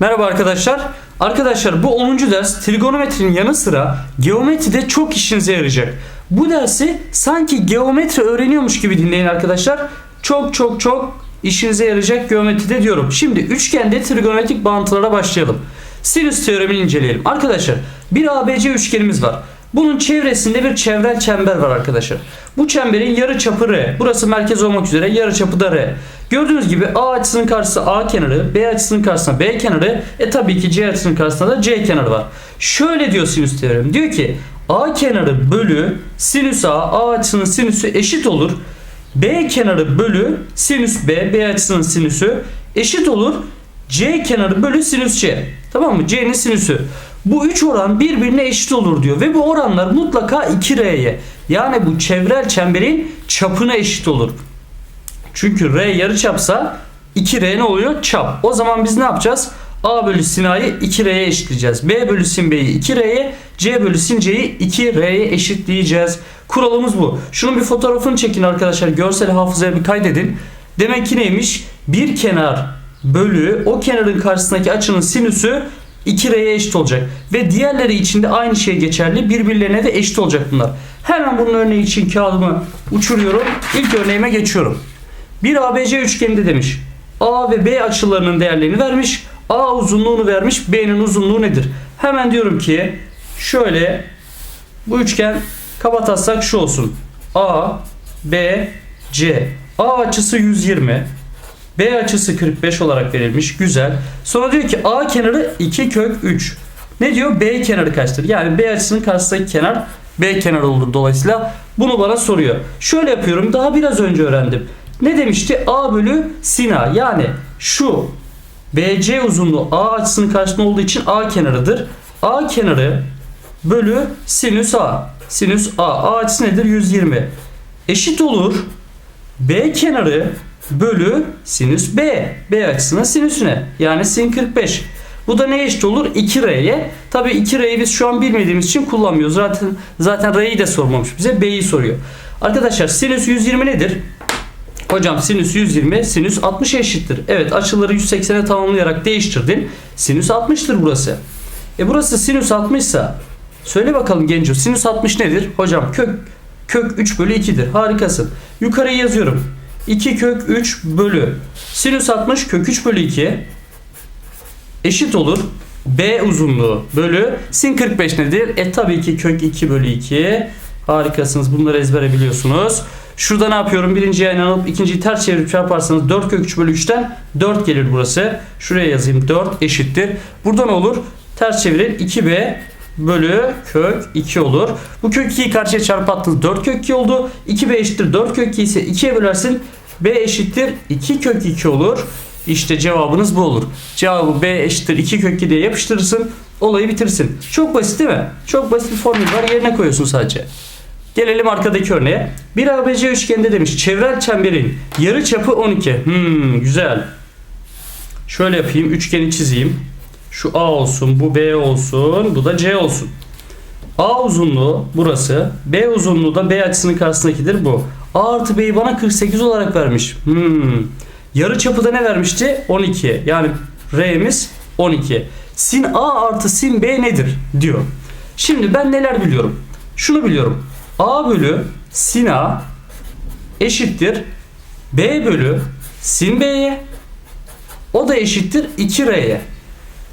Merhaba arkadaşlar. Arkadaşlar bu 10. ders trigonometrinin yanı sıra geometride çok işinize yarayacak. Bu dersi sanki geometri öğreniyormuş gibi dinleyin arkadaşlar. Çok çok çok işinize yarayacak geometride diyorum. Şimdi üçgende trigonometrik bağıntılara başlayalım. Sinüs teoremini inceleyelim. Arkadaşlar bir ABC üçgenimiz var. Bunun çevresinde bir çevrel çember var arkadaşlar. Bu çemberin yarı çapı R. Burası merkez olmak üzere yarı çapı da R. Gördüğünüz gibi A açısının karşısında A kenarı, B açısının karşısında B kenarı, e tabii ki C açısının karşısında da C kenarı var. Şöyle diyor sinüs teoremi. Diyor ki A kenarı bölü sinüs A, A açısının sinüsü eşit olur. B kenarı bölü sinüs B, B açısının sinüsü eşit olur. C kenarı bölü sinüs C. Tamam mı? C'nin sinüsü. Bu üç oran birbirine eşit olur diyor ve bu oranlar mutlaka 2R'ye yani bu çevrel çemberin çapına eşit olur. Çünkü R yarıçapsa 2R ne oluyor? Çap. O zaman biz ne yapacağız? A bölü sin A'yı 2R'ye eşitleyeceğiz. B bölü sin B'yi 2R'ye, C bölü sin C'yi 2R'ye eşitleyeceğiz. Kuralımız bu. Şunun bir fotoğrafını çekin arkadaşlar. Görsel hafızaya bir kaydedin. Demek ki neymiş? Bir kenar bölü o kenarın karşısındaki açının sinüsü 2R'ye eşit olacak. Ve diğerleri için de aynı şey geçerli. Birbirlerine de eşit olacak bunlar. Hemen bunun örneği için kağıdımı uçuruyorum. İlk örneğime geçiyorum. Bir ABC üçgeninde demiş. A ve B açılarının değerlerini vermiş. A uzunluğunu vermiş. B'nin uzunluğu nedir? Hemen diyorum ki şöyle bu üçgen kapatatsak şu olsun. A, B, C. A açısı 120. B açısı 45 olarak verilmiş. Güzel. Sonra diyor ki A kenarı 2 kök 3. Ne diyor? B kenarı kaçtır? Yani B açısının karşısındaki kenar B kenarı olur dolayısıyla. Bunu bana soruyor. Şöyle yapıyorum. Daha biraz önce öğrendim. Ne demişti? A bölü sin A. Yani şu BC uzunluğu A açısının karşısında olduğu için A kenarıdır. A kenarı bölü sinüs A. Sinüs A. A açısı nedir? 120. Eşit olur. B kenarı bölü sinüs B. B açısının sinüsüne. Yani sin 45. Bu da neye eşit olur? 2R'ye. Tabii 2R'yi biz şu an bilmediğimiz için kullanmıyoruz. Zaten zaten R'yi de sormamış bize. B'yi soruyor. Arkadaşlar sinüs 120 nedir? Hocam sinüs 120, sinüs 60 eşittir. Evet açıları 180'e tamamlayarak değiştirdin. Sinüs 60'tır burası. E burası sinüs 60 ise söyle bakalım Genco sinüs 60 nedir? Hocam kök kök 3 bölü 2'dir. Harikasın. Yukarıya yazıyorum. 2 kök 3 bölü sinüs 60 kök 3 bölü 2 eşit olur. B uzunluğu bölü sin 45 nedir? E tabii ki kök 2 bölü 2. Harikasınız. Bunları ezbere biliyorsunuz. Şurada ne yapıyorum? Birinciyi aynı alıp ikinciyi ters çevirip çarparsanız 4 kök 3 bölü 3'ten 4 gelir burası. Şuraya yazayım 4 eşittir. Burada ne olur? Ters çevirin 2b bölü kök 2 olur. Bu kök 2'yi karşıya çarpattınız 4 kök 2 oldu. 2b eşittir 4 kök 2 ise 2'ye bölersin. b eşittir 2 kök 2 olur. İşte cevabınız bu olur. Cevabı b eşittir 2 kök 2 diye yapıştırırsın. Olayı bitirsin. Çok basit değil mi? Çok basit bir formül var. Yerine koyuyorsun sadece. Gelelim arkadaki örneğe. Bir ABC üçgeninde demiş çevrel çemberin yarı çapı 12. Hmm, güzel. Şöyle yapayım. Üçgeni çizeyim. Şu A olsun, bu B olsun, bu da C olsun. A uzunluğu burası. B uzunluğu da B açısının karşısındakidir bu. A artı B'yi bana 48 olarak vermiş. Hmm. Yarı çapı da ne vermişti? 12. Yani R'miz 12. Sin A artı sin B nedir? diyor. Şimdi ben neler biliyorum? Şunu biliyorum. A bölü sin A eşittir B bölü sin B'ye o da eşittir 2R'ye.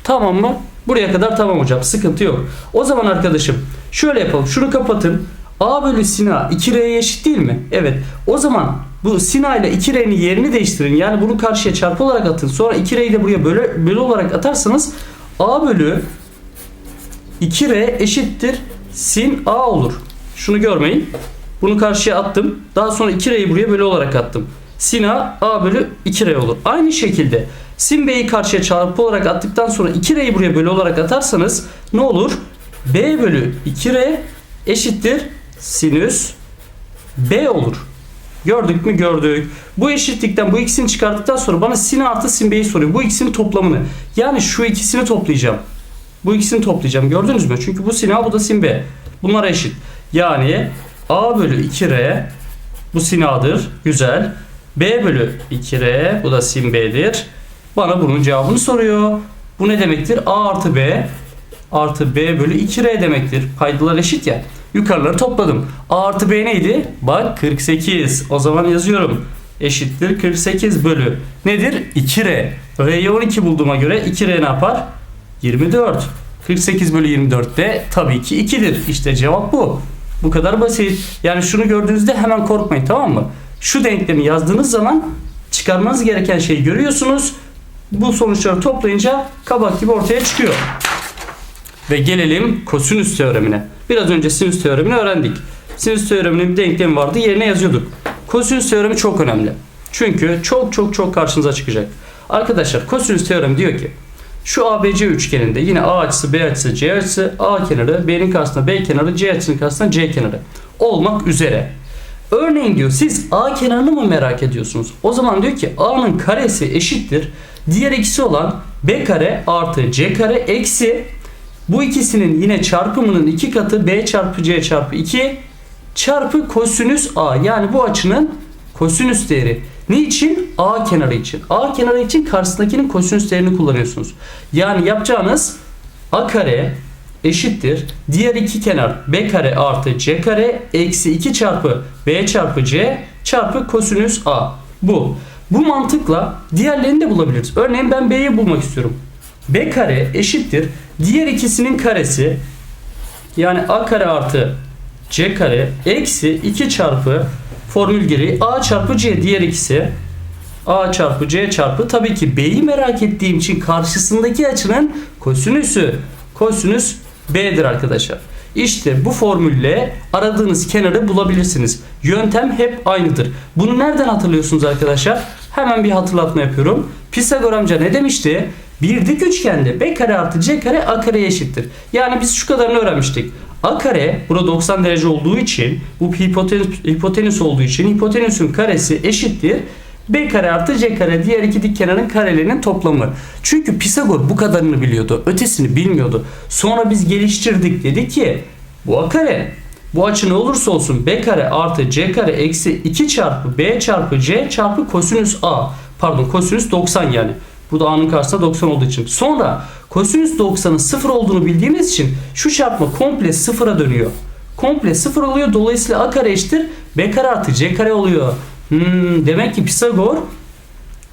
Tamam mı? Buraya kadar tamam hocam. Sıkıntı yok. O zaman arkadaşım şöyle yapalım. Şunu kapatın. A bölü sin A 2R'ye eşit değil mi? Evet. O zaman bu sin A ile 2R'nin yerini değiştirin. Yani bunu karşıya çarpı olarak atın. Sonra 2R'yi de buraya bölü, bölü olarak atarsanız A bölü 2R eşittir sin A olur. Şunu görmeyin. Bunu karşıya attım. Daha sonra 2R'yi buraya bölü olarak attım. Sin A, A bölü 2R olur. Aynı şekilde sin B'yi karşıya çarpı olarak attıktan sonra 2R'yi buraya bölü olarak atarsanız ne olur? B bölü 2R eşittir sinüs B olur. Gördük mü? Gördük. Bu eşitlikten bu ikisini çıkarttıktan sonra bana sin artı sin B'yi soruyor. Bu ikisinin toplamını. Yani şu ikisini toplayacağım. Bu ikisini toplayacağım. Gördünüz mü? Çünkü bu sin A bu da sin B. Bunlar eşit. Yani A bölü 2R bu sin A'dır. Güzel. B bölü 2R bu da sin B'dir. Bana bunun cevabını soruyor. Bu ne demektir? A artı B artı B bölü 2R demektir. Paydalar eşit ya. Yukarıları topladım. A artı B neydi? Bak 48. O zaman yazıyorum. Eşittir 48 bölü. Nedir? 2R. R'yi 12 bulduğuma göre 2R ne yapar? 24. 48 bölü 24 de tabii ki 2'dir. İşte cevap bu. Bu kadar basit. Yani şunu gördüğünüzde hemen korkmayın tamam mı? Şu denklemi yazdığınız zaman çıkarmanız gereken şeyi görüyorsunuz. Bu sonuçları toplayınca kabak gibi ortaya çıkıyor. Ve gelelim kosinüs teoremine. Biraz önce sinüs teoremini öğrendik. Sinüs teoreminin bir denklemi vardı yerine yazıyorduk. Kosinüs teoremi çok önemli. Çünkü çok çok çok karşınıza çıkacak. Arkadaşlar kosinüs teoremi diyor ki şu ABC üçgeninde yine A açısı, B açısı, C açısı, A kenarı, B'nin karşısında B kenarı, C açısının karşısında C kenarı olmak üzere. Örneğin diyor siz A kenarını mı merak ediyorsunuz? O zaman diyor ki A'nın karesi eşittir. Diğer ikisi olan B kare artı C kare eksi bu ikisinin yine çarpımının iki katı B çarpı C çarpı 2 çarpı kosinüs A. Yani bu açının kosinüs değeri. Ne için? A kenarı için. A kenarı için karşısındakinin kosinüs değerini kullanıyorsunuz. Yani yapacağınız A kare eşittir. Diğer iki kenar B kare artı C kare eksi 2 çarpı B çarpı C çarpı kosinüs A. Bu. Bu mantıkla diğerlerini de bulabiliriz. Örneğin ben B'yi bulmak istiyorum. B kare eşittir. Diğer ikisinin karesi yani A kare artı C kare eksi 2 çarpı formül gereği A çarpı C diğer ikisi A çarpı C çarpı tabii ki B'yi merak ettiğim için karşısındaki açının kosinüsü kosinüs B'dir arkadaşlar. İşte bu formülle aradığınız kenarı bulabilirsiniz. Yöntem hep aynıdır. Bunu nereden hatırlıyorsunuz arkadaşlar? Hemen bir hatırlatma yapıyorum. Pisagor amca ne demişti? Bir dik üçgende B kare artı C kare A kare eşittir. Yani biz şu kadarını öğrenmiştik. A kare burada 90 derece olduğu için bu hipotenüs, hipotenüs olduğu için hipotenüsün karesi eşittir. B kare artı C kare diğer iki dik kenarın karelerinin toplamı. Çünkü Pisagor bu kadarını biliyordu. Ötesini bilmiyordu. Sonra biz geliştirdik. Dedi ki bu A kare bu açı ne olursa olsun B kare artı C kare eksi 2 çarpı B çarpı C çarpı kosinüs A. Pardon kosinüs 90 yani. Bu da A'nın karşısında 90 olduğu için. Sonra kosinüs 90'ın 0 olduğunu bildiğimiz için şu çarpma komple sıfıra dönüyor. Komple sıfır oluyor. Dolayısıyla A kare eşittir. B kare artı C kare oluyor. Hmm, demek ki Pisagor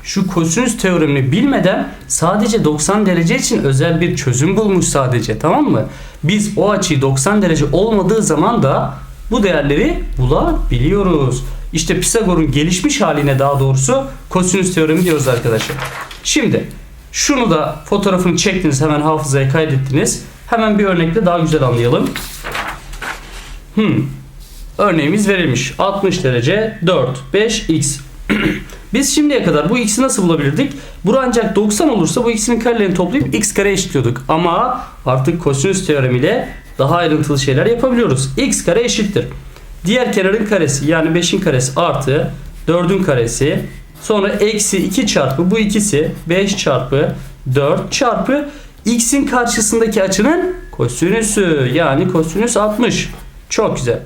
şu kosinüs teoremini bilmeden sadece 90 derece için özel bir çözüm bulmuş sadece tamam mı? Biz o açıyı 90 derece olmadığı zaman da bu değerleri bulabiliyoruz. İşte Pisagor'un gelişmiş haline daha doğrusu kosinüs teoremi diyoruz arkadaşlar. Şimdi şunu da fotoğrafını çektiniz hemen hafızaya kaydettiniz. Hemen bir örnekle daha güzel anlayalım. Hmm. Örneğimiz verilmiş. 60 derece 4, 5, x. Biz şimdiye kadar bu x'i nasıl bulabilirdik? Bura ancak 90 olursa bu x'in karelerini toplayıp x kare eşitliyorduk. Ama artık kosinüs teoremiyle daha ayrıntılı şeyler yapabiliyoruz. x kare eşittir. Diğer kenarın karesi yani 5'in karesi artı 4'ün karesi sonra eksi 2 çarpı bu ikisi 5 çarpı 4 çarpı x'in karşısındaki açının kosinüsü yani kosinüs 60. Çok güzel.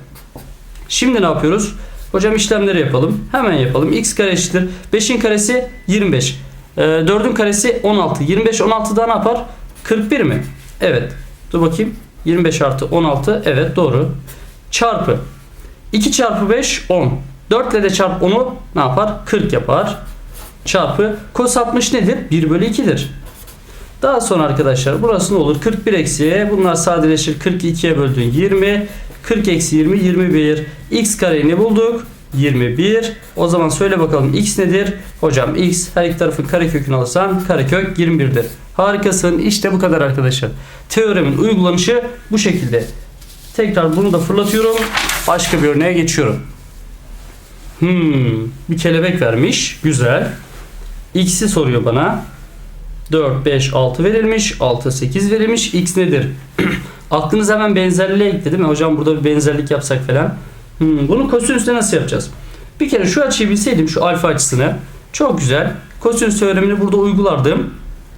Şimdi ne yapıyoruz? Hocam işlemleri yapalım. Hemen yapalım. x kare eşittir. 5'in karesi 25. Ee, 4'ün karesi 16. 25 16 daha ne yapar? 41 mi? Evet. Dur bakayım. 25 artı 16. Evet doğru. Çarpı. 2 çarpı 5 10. 4 ile de çarp 10'u ne yapar? 40 yapar. Çarpı. Kos 60 nedir? 1 bölü 2'dir. Daha sonra arkadaşlar burası ne olur? 41 eksi bunlar sadeleşir. 42'ye böldüğün 20. 40 eksi 20 21. X kareyi ne bulduk? 21. O zaman söyle bakalım x nedir? Hocam x her iki tarafın karekökünü alırsan karekök 21'dir. Harikasın. İşte bu kadar arkadaşlar. Teoremin uygulanışı bu şekilde. Tekrar bunu da fırlatıyorum. Başka bir örneğe geçiyorum. Hmm, bir kelebek vermiş. Güzel. X'i soruyor bana. 4, 5, 6 verilmiş. 6, 8 verilmiş. X nedir? Aklınız hemen benzerliğe gitti değil mi? Hocam burada bir benzerlik yapsak falan. Hmm, bunu kosinüsle nasıl yapacağız? Bir kere şu açıyı bilseydim şu alfa açısını. Çok güzel. Kosinüs teoremini burada uygulardım.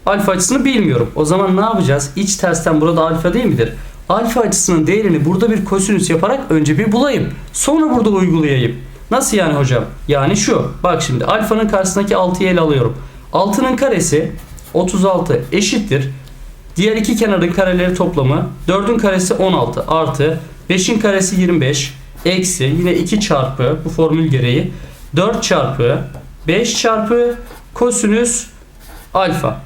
Alfa açısını bilmiyorum. O zaman ne yapacağız? İç tersten burada alfa değil midir? Alfa açısının değerini burada bir kosinüs yaparak önce bir bulayım. Sonra burada uygulayayım. Nasıl yani hocam? Yani şu. Bak şimdi alfanın karşısındaki 6'yı ele alıyorum. 6'nın karesi 36 eşittir. Diğer iki kenarın kareleri toplamı 4'ün karesi 16 artı 5'in karesi 25 eksi yine 2 çarpı bu formül gereği 4 çarpı 5 çarpı kosinüs alfa.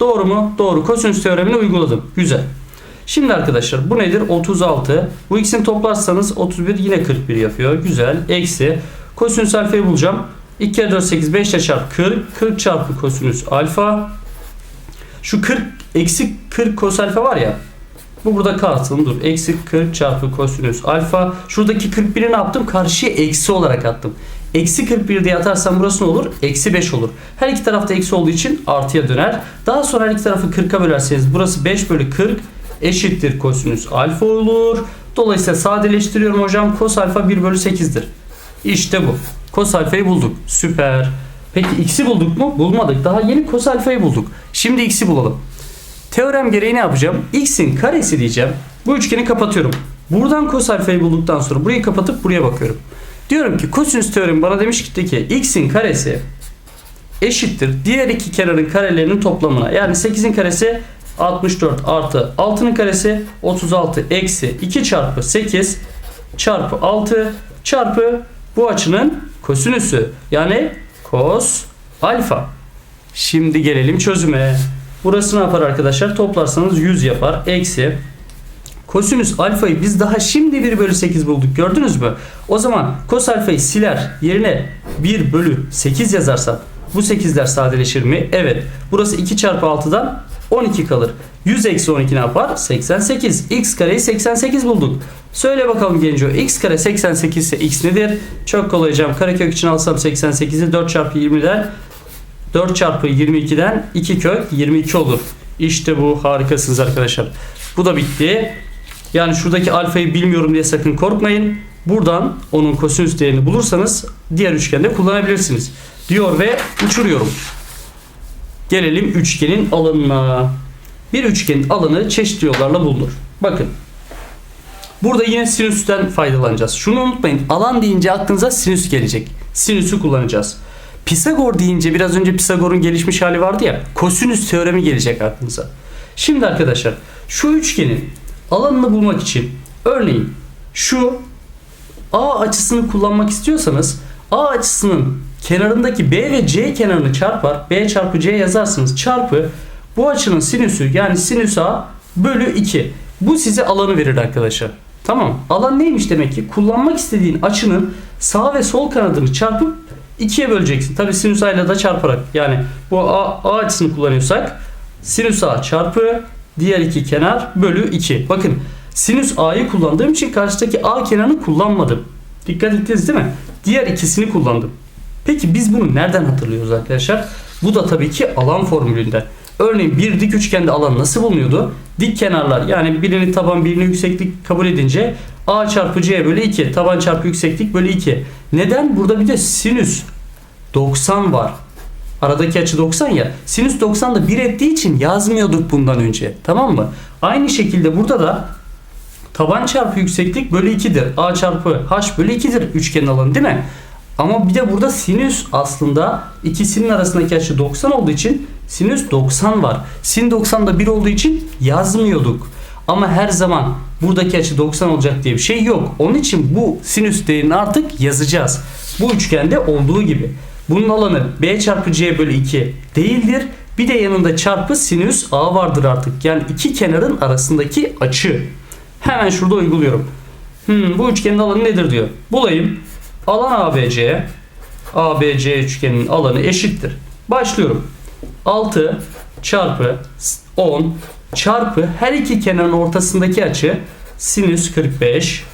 Doğru mu? Doğru. Kosinüs teoremini uyguladım. Güzel. Şimdi arkadaşlar bu nedir? 36. Bu ikisini toplarsanız 31 yine 41 yapıyor. Güzel. Eksi. Kosinüs alfayı bulacağım. 2 kere 4 8 5 ile çarp 40. 40 çarpı kosinüs alfa. Şu 40 eksi 40 kos alfa var ya. Bu burada kalsın dur. Eksi 40 çarpı kosinüs alfa. Şuradaki 41'i ne yaptım? Karşıya eksi olarak attım. Eksi 41 diye atarsam burası ne olur? Eksi 5 olur. Her iki tarafta eksi olduğu için artıya döner. Daha sonra her iki tarafı 40'a bölerseniz burası 5 bölü 40 eşittir kosinüs alfa olur. Dolayısıyla sadeleştiriyorum hocam. Kos alfa 1 bölü 8'dir. İşte bu. Kos alfayı bulduk. Süper. Peki x'i bulduk mu? Bulmadık. Daha yeni kos alfayı bulduk. Şimdi x'i bulalım. Teorem gereği ne yapacağım? x'in karesi diyeceğim. Bu üçgeni kapatıyorum. Buradan kos alfayı bulduktan sonra burayı kapatıp buraya bakıyorum. Diyorum ki kosinüs teoremi bana demiş ki x'in karesi eşittir diğer iki kenarın karelerinin toplamına. Yani 8'in karesi 64 artı 6'nın karesi 36 eksi 2 çarpı 8 çarpı 6 çarpı bu açının kosinüsü. Yani kos alfa. Şimdi gelelim çözüme. Burası ne yapar arkadaşlar? Toplarsanız 100 yapar. Eksi Kosinüs alfayı biz daha şimdi 1 bölü 8 bulduk. Gördünüz mü? O zaman kos alfayı siler. Yerine 1 bölü 8 yazarsam bu 8'ler sadeleşir mi? Evet. Burası 2 çarpı 6'dan 12 kalır. 100 eksi 12 ne yapar? 88. X kareyi 88 bulduk. Söyle bakalım Genco. X kare 88 ise X nedir? Çok kolay hocam. Karekök için alsam 88'i 4 çarpı 20'den 4 çarpı 22'den 2 kök 22 olur. İşte bu harikasınız arkadaşlar. Bu da bitti. Yani şuradaki alfayı bilmiyorum diye sakın korkmayın. Buradan onun kosinüs değerini bulursanız diğer üçgende kullanabilirsiniz. Diyor ve uçuruyorum. Gelelim üçgenin alanına. Bir üçgenin alanı çeşitli yollarla bulunur. Bakın. Burada yine sinüsten faydalanacağız. Şunu unutmayın. Alan deyince aklınıza sinüs gelecek. Sinüsü kullanacağız. Pisagor deyince biraz önce Pisagor'un gelişmiş hali vardı ya. Kosinüs teoremi gelecek aklınıza. Şimdi arkadaşlar şu üçgenin alanını bulmak için örneğin şu A açısını kullanmak istiyorsanız A açısının kenarındaki B ve C kenarını çarpar. B çarpı C yazarsınız. Çarpı bu açının sinüsü yani sinüs A bölü 2. Bu size alanı verir arkadaşlar. Tamam. Alan neymiş demek ki? Kullanmak istediğin açının sağ ve sol kanadını çarpıp ikiye böleceksin. Tabi sinüs ile de çarparak. Yani bu A, A açısını kullanıyorsak sinüs A çarpı diğer iki kenar bölü 2. Bakın sinüs A'yı kullandığım için karşıdaki A kenarını kullanmadım. Dikkat ettiniz değil mi? Diğer ikisini kullandım. Peki biz bunu nereden hatırlıyoruz arkadaşlar? Bu da tabii ki alan formülünden. Örneğin bir dik üçgende alan nasıl bulunuyordu? Dik kenarlar yani birini taban birini yükseklik kabul edince A çarpı C bölü 2 taban çarpı yükseklik bölü 2. Neden? Burada bir de sinüs 90 var. Aradaki açı 90 ya. Sinüs 90 da 1 ettiği için yazmıyorduk bundan önce. Tamam mı? Aynı şekilde burada da taban çarpı yükseklik bölü 2'dir. A çarpı H bölü 2'dir üçgenin alanı değil mi? Ama bir de burada sinüs aslında ikisinin arasındaki açı 90 olduğu için sinüs 90 var. Sin 90 da 1 olduğu için yazmıyorduk. Ama her zaman buradaki açı 90 olacak diye bir şey yok. Onun için bu sinüs değerini artık yazacağız. Bu üçgende olduğu gibi. Bunun alanı b çarpı c bölü 2 değildir. Bir de yanında çarpı sinüs a vardır artık. Yani iki kenarın arasındaki açı. Hemen şurada uyguluyorum. Hmm, bu üçgenin alanı nedir diyor. Bulayım. Alan ABC ABC üçgeninin alanı eşittir. Başlıyorum. 6 çarpı 10 çarpı her iki kenarın ortasındaki açı sinüs 45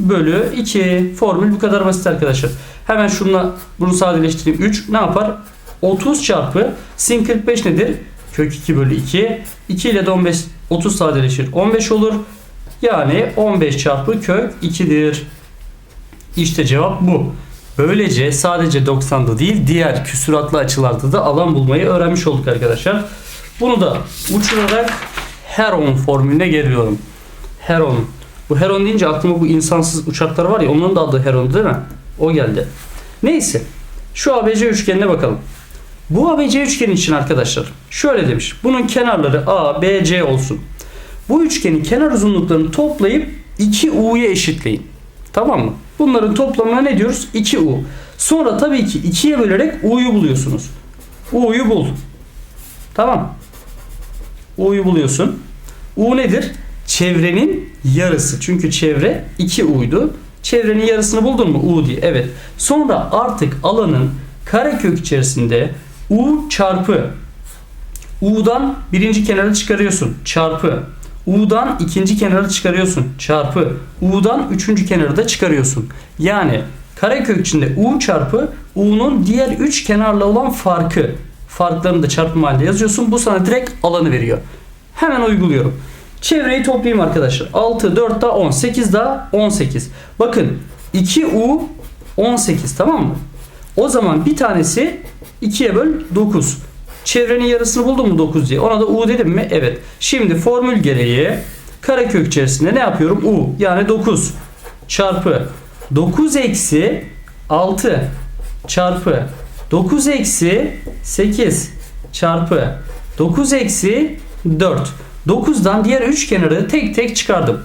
bölü 2. Formül bu kadar basit arkadaşlar. Hemen şunla bunu sadeleştireyim. 3 ne yapar? 30 çarpı sin 45 nedir? Kök 2 bölü 2. 2 ile de 15 30 sadeleşir. 15 olur. Yani 15 çarpı kök 2'dir. İşte cevap bu. Böylece sadece 90'da değil diğer küsuratlı açılarda da alan bulmayı öğrenmiş olduk arkadaşlar. Bunu da uçurarak Heron formülüne geliyorum. Heron. Bu Heron deyince aklıma bu insansız uçaklar var ya onların da adı Heron değil mi? O geldi. Neyse. Şu ABC üçgenine bakalım. Bu ABC üçgeni için arkadaşlar şöyle demiş. Bunun kenarları A, B, C olsun. Bu üçgenin kenar uzunluklarını toplayıp 2U'ya eşitleyin. Tamam mı? Bunların toplamına ne diyoruz? 2U. Sonra tabii ki 2'ye bölerek U'yu buluyorsunuz. U'yu bul. Tamam. U'yu buluyorsun. U nedir? Çevrenin yarısı. Çünkü çevre 2U'ydu. Çevrenin yarısını buldun mu? U diye. Evet. Sonra artık alanın karekök içerisinde U çarpı U'dan birinci kenarı çıkarıyorsun. Çarpı. U'dan ikinci kenarı çıkarıyorsun. Çarpı. U'dan üçüncü kenarı da çıkarıyorsun. Yani karekök içinde U çarpı U'nun diğer üç kenarla olan farkı. Farklarını da çarpım halinde yazıyorsun. Bu sana direkt alanı veriyor. Hemen uyguluyorum. Çevreyi toplayayım arkadaşlar. 6, 4 daha 10. 8 daha 18. Bakın 2U 18 tamam mı? O zaman bir tanesi 2'ye böl 9. Çevrenin yarısını buldum mu 9 diye. Ona da U dedim mi? Evet. Şimdi formül gereği karekök içerisinde ne yapıyorum? U yani 9 çarpı 9 eksi 6 çarpı 9 eksi 8 çarpı 9 eksi 4. 9'dan diğer 3 kenarı tek tek çıkardım.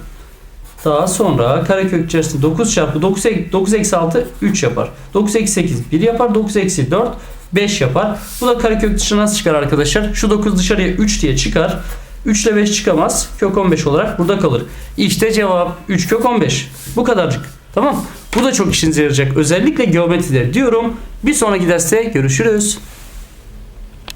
Daha sonra karekök içerisinde 9 çarpı 9, ek- 9 eksi 6 3 yapar. 9 eksi 8 1 yapar. 9 eksi 4 5 yapar. Bu da karekök dışına nasıl çıkar arkadaşlar? Şu 9 dışarıya 3 diye çıkar. 3 ile 5 çıkamaz. Kök 15 olarak burada kalır. İşte cevap 3 kök 15. Bu kadarcık. Tamam. Bu da çok işinize yarayacak. Özellikle geometride diyorum. Bir sonraki derste görüşürüz.